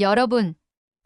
여러분,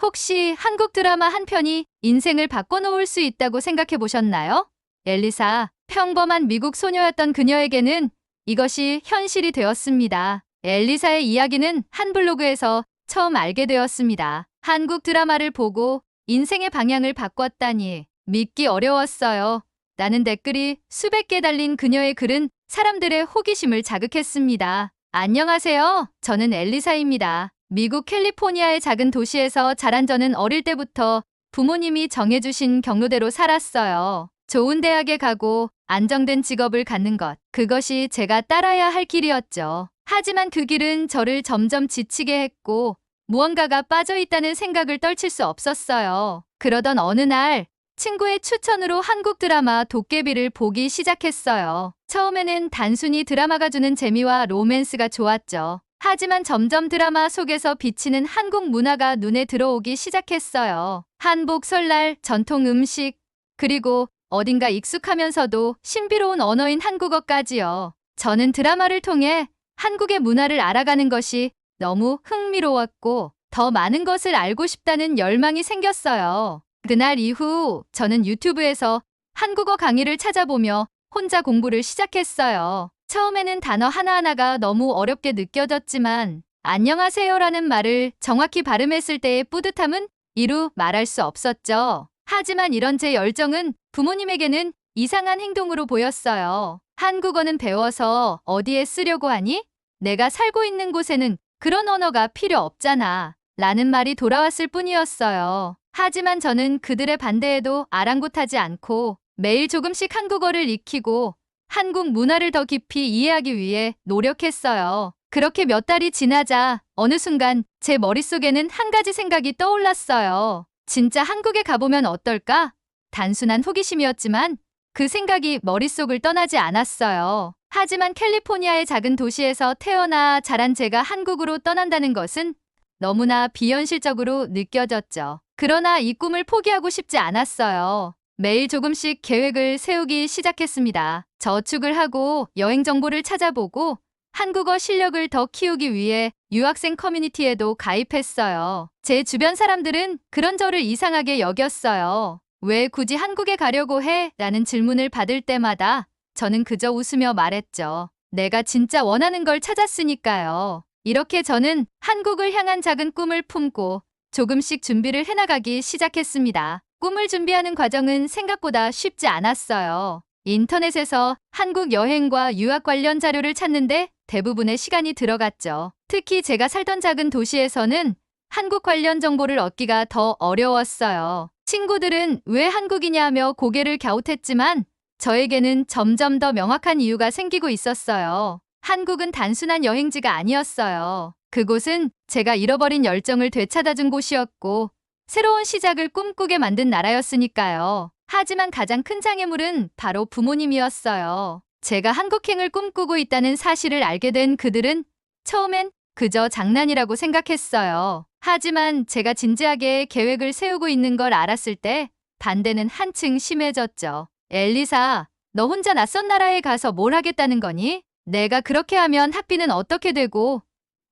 혹시 한국 드라마 한 편이 인생을 바꿔놓을 수 있다고 생각해 보셨나요? 엘리사, 평범한 미국 소녀였던 그녀에게는 이것이 현실이 되었습니다. 엘리사의 이야기는 한 블로그에서 처음 알게 되었습니다. 한국 드라마를 보고 인생의 방향을 바꿨다니 믿기 어려웠어요. 라는 댓글이 수백 개 달린 그녀의 글은 사람들의 호기심을 자극했습니다. 안녕하세요. 저는 엘리사입니다. 미국 캘리포니아의 작은 도시에서 자란 저는 어릴 때부터 부모님이 정해주신 경로대로 살았어요. 좋은 대학에 가고 안정된 직업을 갖는 것. 그것이 제가 따라야 할 길이었죠. 하지만 그 길은 저를 점점 지치게 했고 무언가가 빠져 있다는 생각을 떨칠 수 없었어요. 그러던 어느 날 친구의 추천으로 한국 드라마 도깨비를 보기 시작했어요. 처음에는 단순히 드라마가 주는 재미와 로맨스가 좋았죠. 하지만 점점 드라마 속에서 비치는 한국 문화가 눈에 들어오기 시작했어요. 한복 설날, 전통 음식, 그리고 어딘가 익숙하면서도 신비로운 언어인 한국어까지요. 저는 드라마를 통해 한국의 문화를 알아가는 것이 너무 흥미로웠고 더 많은 것을 알고 싶다는 열망이 생겼어요. 그날 이후 저는 유튜브에서 한국어 강의를 찾아보며 혼자 공부를 시작했어요. 처음에는 단어 하나하나가 너무 어렵게 느껴졌지만 안녕하세요라는 말을 정확히 발음했을 때의 뿌듯함은 이루 말할 수 없었죠. 하지만 이런 제 열정은 부모님에게는 이상한 행동으로 보였어요. 한국어는 배워서 어디에 쓰려고 하니? 내가 살고 있는 곳에는 그런 언어가 필요 없잖아. 라는 말이 돌아왔을 뿐이었어요. 하지만 저는 그들의 반대에도 아랑곳하지 않고 매일 조금씩 한국어를 익히고 한국 문화를 더 깊이 이해하기 위해 노력했어요. 그렇게 몇 달이 지나자 어느 순간 제 머릿속에는 한 가지 생각이 떠올랐어요. 진짜 한국에 가보면 어떨까? 단순한 호기심이었지만 그 생각이 머릿속을 떠나지 않았어요. 하지만 캘리포니아의 작은 도시에서 태어나 자란 제가 한국으로 떠난다는 것은 너무나 비현실적으로 느껴졌죠. 그러나 이 꿈을 포기하고 싶지 않았어요. 매일 조금씩 계획을 세우기 시작했습니다. 저축을 하고 여행 정보를 찾아보고 한국어 실력을 더 키우기 위해 유학생 커뮤니티에도 가입했어요. 제 주변 사람들은 그런 저를 이상하게 여겼어요. 왜 굳이 한국에 가려고 해? 라는 질문을 받을 때마다 저는 그저 웃으며 말했죠. 내가 진짜 원하는 걸 찾았으니까요. 이렇게 저는 한국을 향한 작은 꿈을 품고 조금씩 준비를 해나가기 시작했습니다. 꿈을 준비하는 과정은 생각보다 쉽지 않았어요. 인터넷에서 한국 여행과 유학 관련 자료를 찾는데 대부분의 시간이 들어갔죠. 특히 제가 살던 작은 도시에서는 한국 관련 정보를 얻기가 더 어려웠어요. 친구들은 왜 한국이냐 하며 고개를 갸웃했지만 저에게는 점점 더 명확한 이유가 생기고 있었어요. 한국은 단순한 여행지가 아니었어요. 그곳은 제가 잃어버린 열정을 되찾아준 곳이었고 새로운 시작을 꿈꾸게 만든 나라였으니까요. 하지만 가장 큰 장애물은 바로 부모님이었어요. 제가 한국행을 꿈꾸고 있다는 사실을 알게 된 그들은 처음엔 그저 장난이라고 생각했어요. 하지만 제가 진지하게 계획을 세우고 있는 걸 알았을 때 반대는 한층 심해졌죠. 엘리사, 너 혼자 낯선 나라에 가서 뭘 하겠다는 거니? 내가 그렇게 하면 학비는 어떻게 되고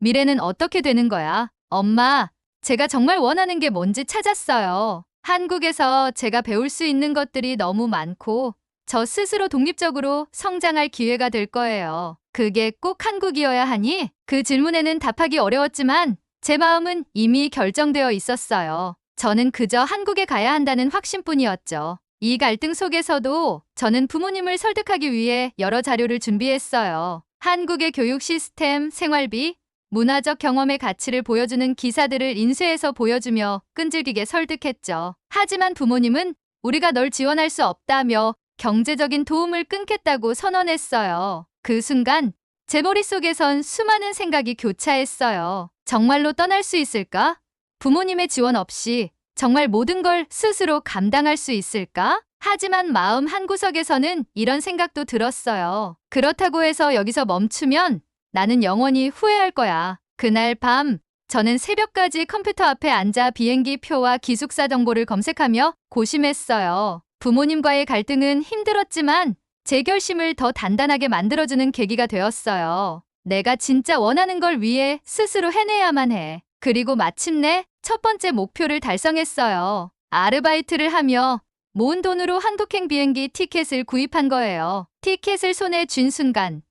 미래는 어떻게 되는 거야? 엄마, 제가 정말 원하는 게 뭔지 찾았어요. 한국에서 제가 배울 수 있는 것들이 너무 많고 저 스스로 독립적으로 성장할 기회가 될 거예요. 그게 꼭 한국이어야 하니? 그 질문에는 답하기 어려웠지만 제 마음은 이미 결정되어 있었어요. 저는 그저 한국에 가야 한다는 확신뿐이었죠. 이 갈등 속에서도 저는 부모님을 설득하기 위해 여러 자료를 준비했어요. 한국의 교육 시스템, 생활비, 문화적 경험의 가치를 보여주는 기사들을 인쇄해서 보여주며 끈질기게 설득했죠. 하지만 부모님은 우리가 널 지원할 수 없다며 경제적인 도움을 끊겠다고 선언했어요. 그 순간 제 머릿속에선 수많은 생각이 교차했어요. 정말로 떠날 수 있을까? 부모님의 지원 없이 정말 모든 걸 스스로 감당할 수 있을까? 하지만 마음 한구석에서는 이런 생각도 들었어요. 그렇다고 해서 여기서 멈추면 나는 영원히 후회할 거야. 그날 밤 저는 새벽까지 컴퓨터 앞에 앉아 비행기 표와 기숙사 정보를 검색하며 고심했어요. 부모님과의 갈등은 힘들었지만 제 결심을 더 단단하게 만들어주는 계기가 되었어요. 내가 진짜 원하는 걸 위해 스스로 해내야만 해. 그리고 마침내 첫 번째 목표를 달성했어요. 아르바이트를 하며 모은 돈으로 한국행 비행기 티켓을 구입한 거예요. 티켓을 손에 쥔 순간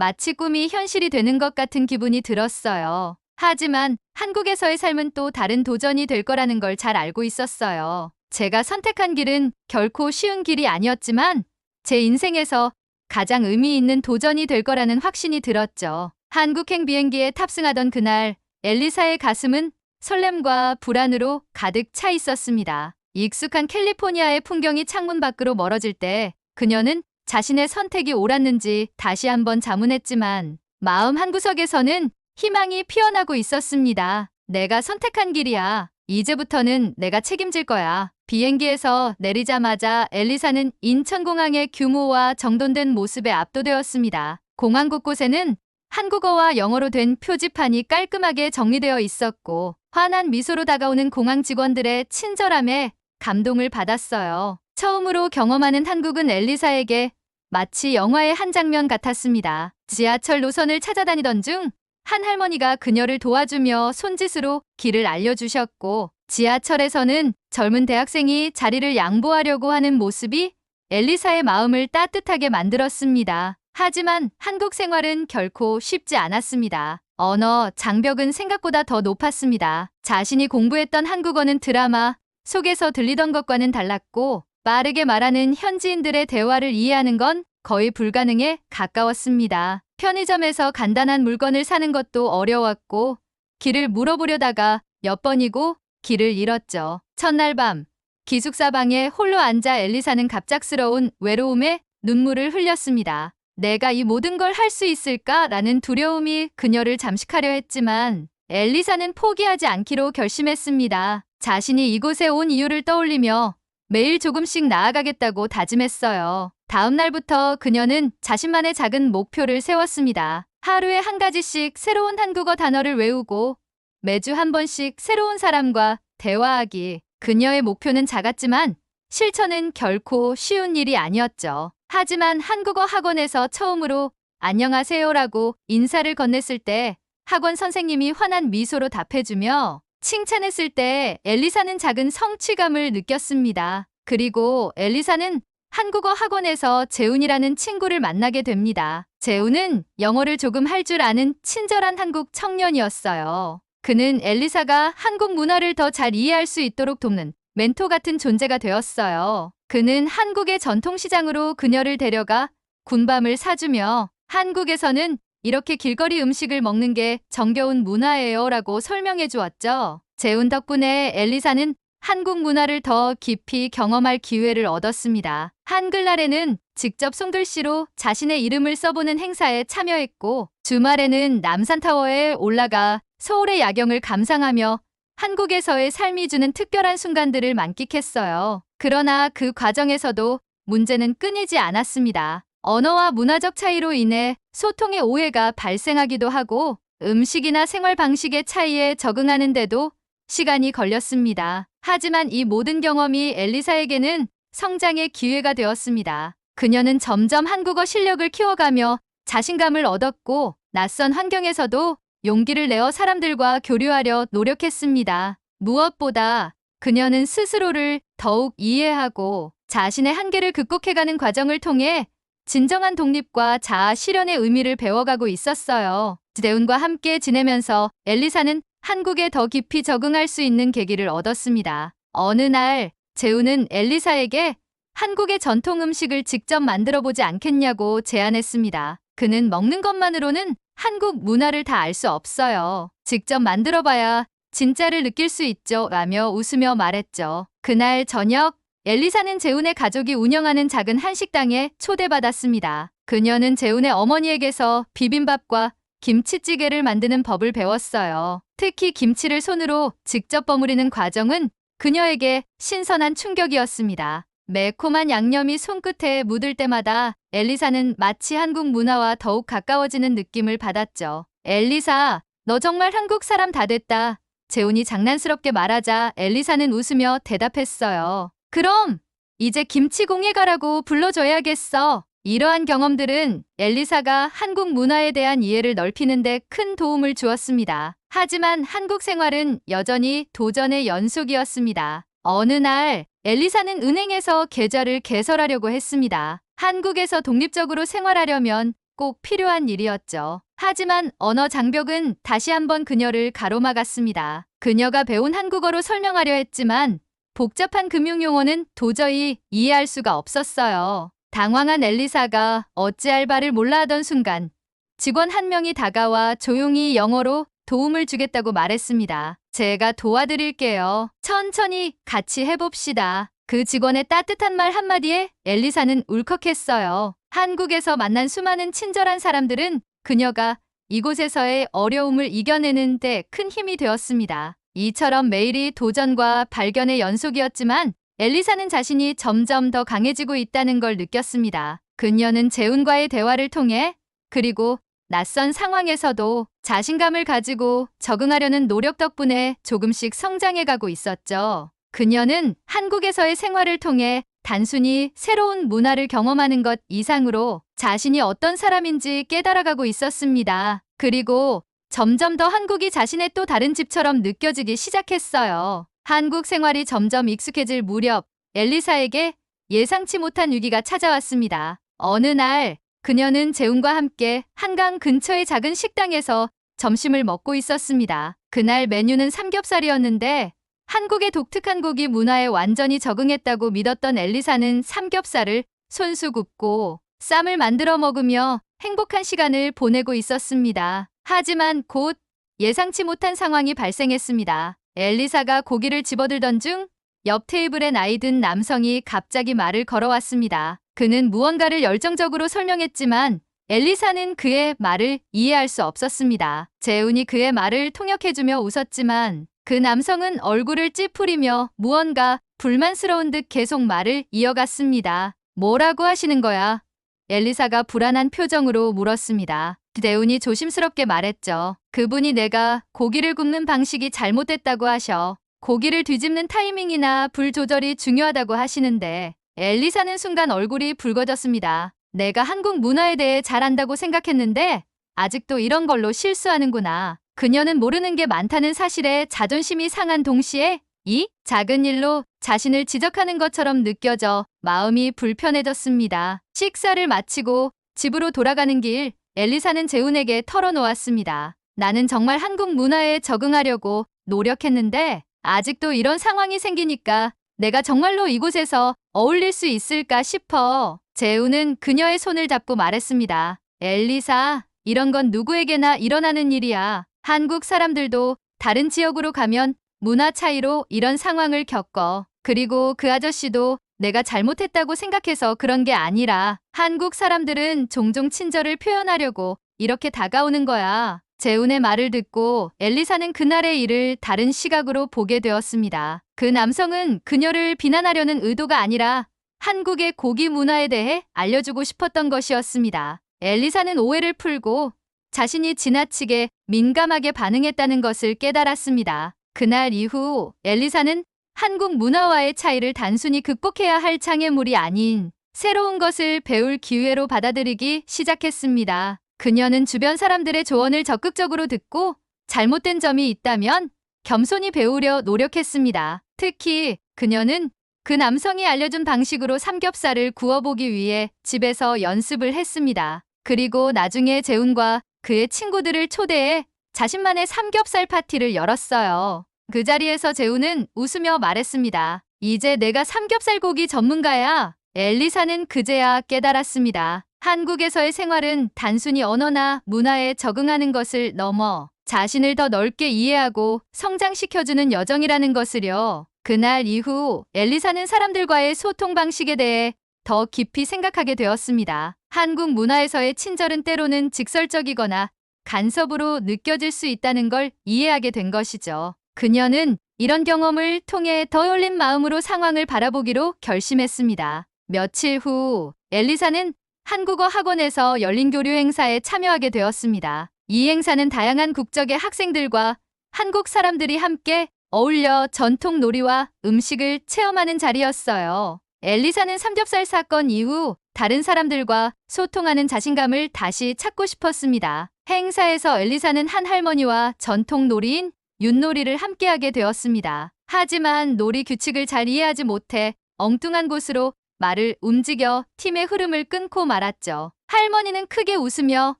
마치 꿈이 현실이 되는 것 같은 기분이 들었어요. 하지만 한국에서의 삶은 또 다른 도전이 될 거라는 걸 잘 알고 있었어요. 제가 선택한 길은 결코 쉬운 길이 아니었지만 제 인생에서 가장 의미 있는 도전이 될 거라는 확신이 들었죠. 한국행 비행기에 탑승하던 그날 엘리사의 가슴은 설렘과 불안으로 가득 차 있었습니다. 익숙한 캘리포니아의 풍경이 창문 밖으로 멀어질 때 그녀는 자신의 선택이 옳았는지 다시 한번 자문했지만 마음 한구석에서는 희망이 피어나고 있었습니다. 내가 선택한 길이야. 이제부터는 내가 책임질 거야. 비행기에서 내리자마자 엘리사는 인천공항의 규모와 정돈된 모습에 압도되었습니다. 공항 곳곳에는 한국어와 영어로 된 표지판이 깔끔하게 정리되어 있었고 환한 미소로 다가오는 공항 직원들의 친절함에 감동을 받았어요. 처음으로 경험하는 한국은 엘리사에게 마치 영화의 한 장면 같았습니다. 지하철 노선을 찾아다니던 중 한 할머니가 그녀를 도와주며 손짓으로 길을 알려주셨고 지하철에서는 젊은 대학생이 자리를 양보하려고 하는 모습이 엘리사의 마음을 따뜻하게 만들었습니다. 하지만 한국 생활은 결코 쉽지 않았습니다. 언어, 장벽은 생각보다 더 높았습니다. 자신이 공부했던 한국어는 드라마 속에서 들리던 것과는 달랐고 빠르게 말하는 현지인들의 대화를 이해하는 건 거의 불가능에 가까웠습니다. 편의점에서 간단한 물건을 사는 것도 어려웠고 길을 물어보려다가 몇 번이고 길을 잃었죠. 첫날 밤 기숙사 방에 홀로 앉아 엘리사는 갑작스러운 외로움에 눈물을 흘렸습니다. 내가 이 모든 걸 할 수 있을까라는 두려움이 그녀를 잠식하려 했지만 엘리사는 포기하지 않기로 결심했습니다. 자신이 이곳에 온 이유를 떠올리며 매일 조금씩 나아가겠다고 다짐했어요. 다음 날부터 그녀는 자신만의 작은 목표를 세웠습니다. 하루에 한 가지씩 새로운 한국어 단어를 외우고 매주 한 번씩 새로운 사람과 대화하기. 그녀의 목표는 작았지만 실천은 결코 쉬운 일이 아니었죠. 하지만 한국어 학원에서 처음으로 안녕하세요라고 인사를 건넸을 때 학원 선생님이 환한 미소로 답해주며 칭찬했을 때 엘리사는 작은 성취감을 느꼈습니다. 그리고 엘리사는 한국어 학원에서 재훈이라는 친구를 만나게 됩니다. 재훈은 영어를 조금 할 줄 아는 친절한 한국 청년이었어요. 그는 엘리사가 한국 문화를 더 잘 이해할 수 있도록 돕는 멘토 같은 존재가 되었어요. 그는 한국의 전통시장으로 그녀를 데려가 군밤을 사주며 한국에서는 이렇게 길거리 음식을 먹는 게 정겨운 문화예요 라고 설명해 주었죠. 재훈 덕분에 엘리사는 한국 문화를 더 깊이 경험할 기회를 얻었습니다. 한글날에는 직접 손글씨로 자신의 이름을 써보는 행사에 참여했고 주말에는 남산타워에 올라가 서울의 야경을 감상하며 한국에서의 삶이 주는 특별한 순간들을 만끽했어요. 그러나 그 과정에서도 문제는 끊이지 않았습니다. 언어와 문화적 차이로 인해 소통의 오해가 발생하기도 하고 음식이나 생활 방식의 차이에 적응하는 데도 시간이 걸렸습니다. 하지만 이 모든 경험이 엘리사에게는 성장의 기회가 되었습니다. 그녀는 점점 한국어 실력을 키워가며 자신감을 얻었고 낯선 환경에서도 용기를 내어 사람들과 교류하려 노력했습니다. 무엇보다 그녀는 스스로를 더욱 이해하고 자신의 한계를 극복해가는 과정을 통해 진정한 독립과 자아 실현의 의미를 배워가고 있었어요. 재훈과 함께 지내면서 엘리사는 한국에 더 깊이 적응할 수 있는 계기를 얻었습니다. 어느 날 재훈은 엘리사에게 한국의 전통 음식을 직접 만들어 보지 않겠냐고 제안했습니다. 그는 먹는 것만으로는 한국 문화를 다 알 수 없어요. 직접 만들어 봐야 진짜를 느낄 수 있죠. 라며 웃으며 말했죠. 그날 저녁 엘리사는 재훈의 가족이 운영하는 작은 한식당에 초대받았습니다. 그녀는 재훈의 어머니에게서 비빔밥과 김치찌개를 만드는 법을 배웠어요. 특히 김치를 손으로 직접 버무리는 과정은 그녀에게 신선한 충격이었습니다. 매콤한 양념이 손끝에 묻을 때마다 엘리사는 마치 한국 문화와 더욱 가까워지는 느낌을 받았죠. 엘리사, 너 정말 한국 사람 다 됐다. 재훈이 장난스럽게 말하자 엘리사는 웃으며 대답했어요. 그럼 이제 김치공예 가라고 불러줘야겠어. 이러한 경험들은 엘리사가 한국 문화에 대한 이해를 넓히는 데 큰 도움을 주었습니다. 하지만 한국 생활은 여전히 도전의 연속이었습니다. 어느 날 엘리사는 은행에서 계좌를 개설하려고 했습니다. 한국에서 독립적으로 생활하려면 꼭 필요한 일이었죠. 하지만 언어 장벽은 다시 한번 그녀를 가로막았습니다. 그녀가 배운 한국어로 설명하려 했지만 복잡한 금융 용어는 도저히 이해할 수가 없었어요. 당황한 엘리사가 어찌할 바를 몰라 하던 순간 직원 한 명이 다가와 조용히 영어로 도움을 주겠다고 말했습니다. 제가 도와드릴게요. 천천히 같이 해봅시다. 그 직원의 따뜻한 말 한마디에 엘리사는 울컥했어요. 한국에서 만난 수많은 친절한 사람들은 그녀가 이곳에서의 어려움을 이겨내는 데 큰 힘이 되었습니다. 이처럼 매일이 도전과 발견의 연속이었지만 엘리사는 자신이 점점 더 강해지고 있다는 걸 느꼈습니다. 그녀는 재훈과의 대화를 통해 그리고 낯선 상황에서도 자신감을 가지고 적응하려는 노력 덕분에 조금씩 성장해가고 있었죠. 그녀는 한국에서의 생활을 통해 단순히 새로운 문화를 경험하는 것 이상으로 자신이 어떤 사람인지 깨달아가고 있었습니다. 그리고 점점 더 한국이 자신의 또 다른 집처럼 느껴지기 시작했어요. 한국 생활이 점점 익숙해질 무렵 엘리사에게 예상치 못한 위기가 찾아왔습니다. 어느 날 그녀는 재훈과 함께 한강 근처의 작은 식당에서 점심을 먹고 있었습니다. 그날 메뉴는 삼겹살이었는데 한국의 독특한 고기 문화에 완전히 적응했다고 믿었던 엘리사는 삼겹살을 손수 굽고 쌈을 만들어 먹으며 행복한 시간을 보내고 있었습니다. 하지만 곧 예상치 못한 상황이 발생했습니다. 엘리사가 고기를 집어들던 중 옆 테이블에 나이 든 남성이 갑자기 말을 걸어왔습니다. 그는 무언가를 열정적으로 설명했지만 엘리사는 그의 말을 이해할 수 없었습니다. 재훈이 그의 말을 통역해주며 웃었지만 그 남성은 얼굴을 찌푸리며 무언가 불만스러운 듯 계속 말을 이어갔습니다. 뭐라고 하시는 거야? 엘리사가 불안한 표정으로 물었습니다. 대운이 조심스럽게 말했죠. 그분이 내가 고기를 굽는 방식이 잘못됐다고 하셔. 고기를 뒤집는 타이밍이나 불 조절이 중요하다고 하시는데 엘리사는 순간 얼굴이 붉어졌습니다. 내가 한국 문화에 대해 잘 안다고 생각했는데 아직도 이런 걸로 실수하는구나. 그녀는 모르는 게 많다는 사실에 자존심이 상한 동시에 이 작은 일로 자신을 지적하는 것처럼 느껴져 마음이 불편해졌습니다. 식사를 마치고 집으로 돌아가는 길 엘리사는 재훈에게 털어놓았습니다. 나는 정말 한국 문화에 적응하려고 노력했는데 아직도 이런 상황이 생기니까 내가 정말로 이곳에서 어울릴 수 있을까 싶어. 재훈은 그녀의 손을 잡고 말했습니다. 엘리사, 이런 건 누구에게나 일어나는 일이야. 한국 사람들도 다른 지역으로 가면 문화 차이로 이런 상황을 겪어. 그리고 그 아저씨도 내가 잘못했다고 생각해서 그런 게 아니라 한국 사람들은 종종 친절을 표현하려고 이렇게 다가오는 거야. 재훈의 말을 듣고 엘리사는 그날의 일을 다른 시각으로 보게 되었습니다. 그 남성은 그녀를 비난하려는 의도가 아니라 한국의 고기 문화에 대해 알려주고 싶었던 것이었습니다. 엘리사는 오해를 풀고 자신이 지나치게 민감하게 반응했다는 것을 깨달았습니다. 그날 이후 엘리사는 한국 문화와의 차이를 단순히 극복해야 할 장애물이 아닌 새로운 것을 배울 기회로 받아들이기 시작했습니다. 그녀는 주변 사람들의 조언을 적극적으로 듣고 잘못된 점이 있다면 겸손히 배우려 노력했습니다. 특히 그녀는 그 남성이 알려준 방식으로 삼겹살을 구워보기 위해 집에서 연습을 했습니다. 그리고 나중에 재훈과 그의 친구들을 초대해 자신만의 삼겹살 파티를 열었어요. 그 자리에서 재훈은 웃으며 말했습니다. 이제 내가 삼겹살 고기 전문가야. 엘리사는 그제야 깨달았습니다. 한국에서의 생활은 단순히 언어나 문화에 적응하는 것을 넘어 자신을 더 넓게 이해하고 성장시켜주는 여정이라는 것을요. 그날 이후 엘리사는 사람들과의 소통 방식에 대해 더 깊이 생각하게 되었습니다. 한국 문화에서의 친절은 때로는 직설적이거나 간섭으로 느껴질 수 있다는 걸 이해하게 된 것이죠. 그녀는 이런 경험을 통해 더 열린 마음으로 상황을 바라보기로 결심했습니다. 며칠 후 엘리사는 한국어 학원에서 열린 교류 행사에 참여하게 되었습니다. 이 행사는 다양한 국적의 학생들과 한국 사람들이 함께 어울려 전통 놀이와 음식을 체험하는 자리였어요. 엘리사는 삼겹살 사건 이후 다른 사람들과 소통하는 자신감을 다시 찾고 싶었습니다. 행사에서 엘리사는 한 할머니와 전통 놀이인 윷놀이를 함께하게 되었습니다. 하지만 놀이 규칙을 잘 이해하지 못해 엉뚱한 곳으로 말을 움직여 팀의 흐름을 끊고 말았죠. 할머니는 크게 웃으며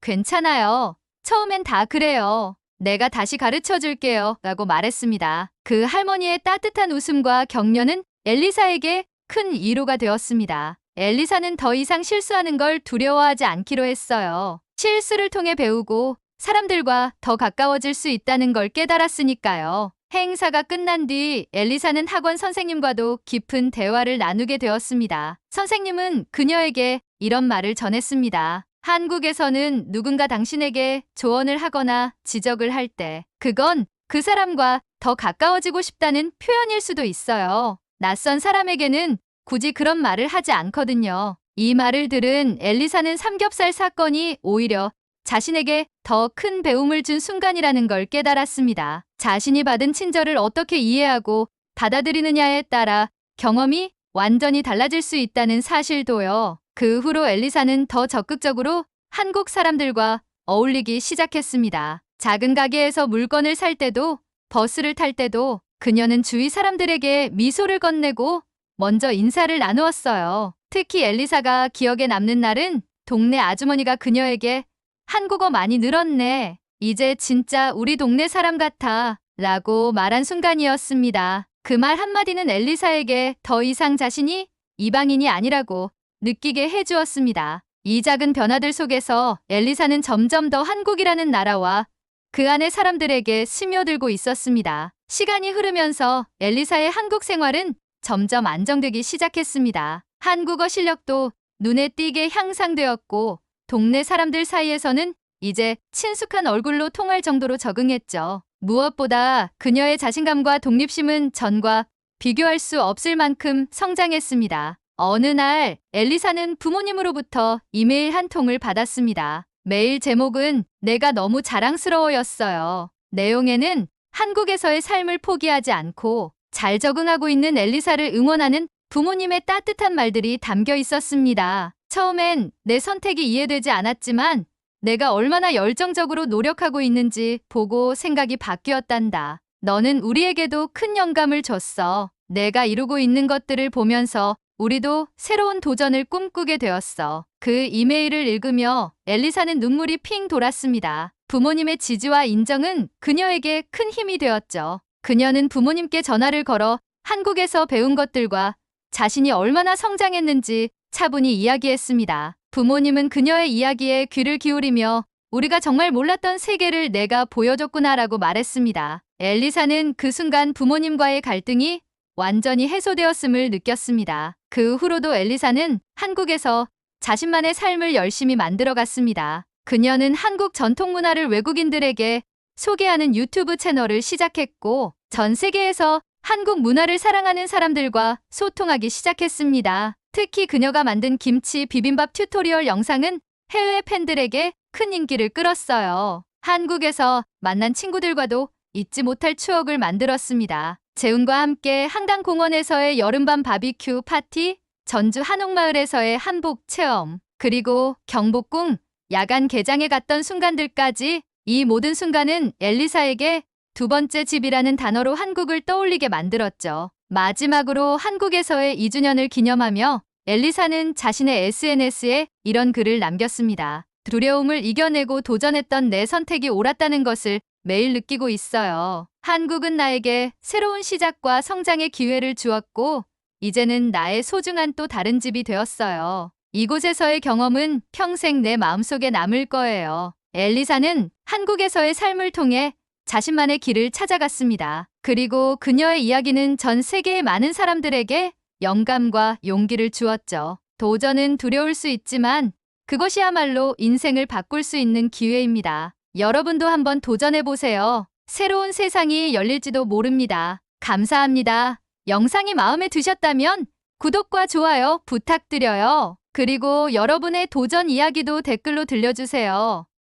괜찮아요. 처음엔 다 그래요. 내가 다시 가르쳐 줄게요. 라고 말했습니다. 그 할머니의 따뜻한 웃음과 격려는 엘리사에게 큰 위로가 되었습니다. 엘리사는 더 이상 실수하는 걸 두려워하지 않기로 했어요. 실수를 통해 배우고 사람들과 더 가까워질 수 있다는 걸 깨달았으니까요. 행사가 끝난 뒤 엘리사는 학원 선생님과도 깊은 대화를 나누게 되었습니다. 선생님은 그녀에게 이런 말을 전했습니다. 한국에서는 누군가 당신에게 조언을 하거나 지적을 할 때 그건 그 사람과 더 가까워지고 싶다는 표현일 수도 있어요. 낯선 사람에게는 굳이 그런 말을 하지 않거든요. 이 말을 들은 엘리사는 삼겹살 사건이 오히려 자신에게 더 큰 배움을 준 순간이라는 걸 깨달았습니다. 자신이 받은 친절을 어떻게 이해하고 받아들이느냐에 따라 경험이 완전히 달라질 수 있다는 사실도요. 그 후로 엘리사는 더 적극적으로 한국 사람들과 어울리기 시작했습니다. 작은 가게에서 물건을 살 때도 버스를 탈 때도 그녀는 주위 사람들에게 미소를 건네고 먼저 인사를 나누었어요. 특히 엘리사가 기억에 남는 날은 동네 아주머니가 그녀에게 한국어 많이 늘었네. 이제 진짜 우리 동네 사람 같아. 라고 말한 순간이었습니다. 그 말 한마디는 엘리사에게 더 이상 자신이 이방인이 아니라고 느끼게 해주었습니다. 이 작은 변화들 속에서 엘리사는 점점 더 한국이라는 나라와 그 안의 사람들에게 스며들고 있었습니다. 시간이 흐르면서 엘리사의 한국 생활은 점점 안정되기 시작했습니다. 한국어 실력도 눈에 띄게 향상되었고 동네 사람들 사이에서는 이제 친숙한 얼굴로 통할 정도로 적응했죠. 무엇보다 그녀의 자신감과 독립심은 전과 비교할 수 없을 만큼 성장했습니다. 어느 날 엘리사는 부모님으로부터 이메일 한 통을 받았습니다. 메일 제목은 내가 너무 자랑스러워였어요. 내용에는 한국에서의 삶을 포기하지 않고 잘 적응하고 있는 엘리사를 응원하는 부모님의 따뜻한 말들이 담겨 있었습니다. 처음엔 내 선택이 이해되지 않았지만 내가 얼마나 열정적으로 노력하고 있는지 보고 생각이 바뀌었단다. 너는 우리에게도 큰 영감을 줬어. 내가 이루고 있는 것들을 보면서 우리도 새로운 도전을 꿈꾸게 되었어. 그 이메일을 읽으며 엘리사는 눈물이 핑 돌았습니다. 부모님의 지지와 인정은 그녀에게 큰 힘이 되었죠. 그녀는 부모님께 전화를 걸어 한국에서 배운 것들과 자신이 얼마나 성장했는지 차분히 이야기했습니다. 부모님은 그녀의 이야기에 귀를 기울이며 우리가 정말 몰랐던 세계를 내가 보여줬구나라고 말했습니다. 엘리사는 그 순간 부모님과의 갈등이 완전히 해소되었음을 느꼈습니다. 그 후로도 엘리사는 한국에서 자신만의 삶을 열심히 만들어갔습니다. 그녀는 한국 전통 문화를 외국인들에게 소개하는 유튜브 채널을 시작했고 전 세계에서 한국 문화를 사랑하는 사람들과 소통하기 시작했습니다. 특히 그녀가 만든 김치 비빔밥 튜토리얼 영상은 해외 팬들에게 큰 인기를 끌었어요. 한국에서 만난 친구들과도 잊지 못할 추억을 만들었습니다. 재훈과 함께 한강공원에서의 여름밤 바비큐 파티, 전주 한옥마을에서의 한복 체험, 그리고 경복궁 야간 개장에 갔던 순간들까지 이 모든 순간은 엘리사에게 두 번째 집이라는 단어로 한국을 떠올리게 만들었죠. 마지막으로 한국에서의 2주년을 기념하며 엘리사는 자신의 SNS에 이런 글을 남겼습니다. 두려움을 이겨내고 도전했던 내 선택이 옳았다는 것을 매일 느끼고 있어요. 한국은 나에게 새로운 시작과 성장의 기회를 주었고, 이제는 나의 소중한 또 다른 집이 되었어요. 이곳에서의 경험은 평생 내 마음속에 남을 거예요. 엘리사는 한국에서의 삶을 통해 자신만의 길을 찾아갔습니다. 그리고 그녀의 이야기는 전 세계의 많은 사람들에게 영감과 용기를 주었죠. 도전은 두려울 수 있지만 그것이야말로 인생을 바꿀 수 있는 기회입니다. 여러분도 한번 도전해보세요. 새로운 세상이 열릴지도 모릅니다. 감사합니다. 영상이 마음에 드셨다면 구독과 좋아요 부탁드려요. 그리고 여러분의 도전 이야기도 댓글로 들려주세요.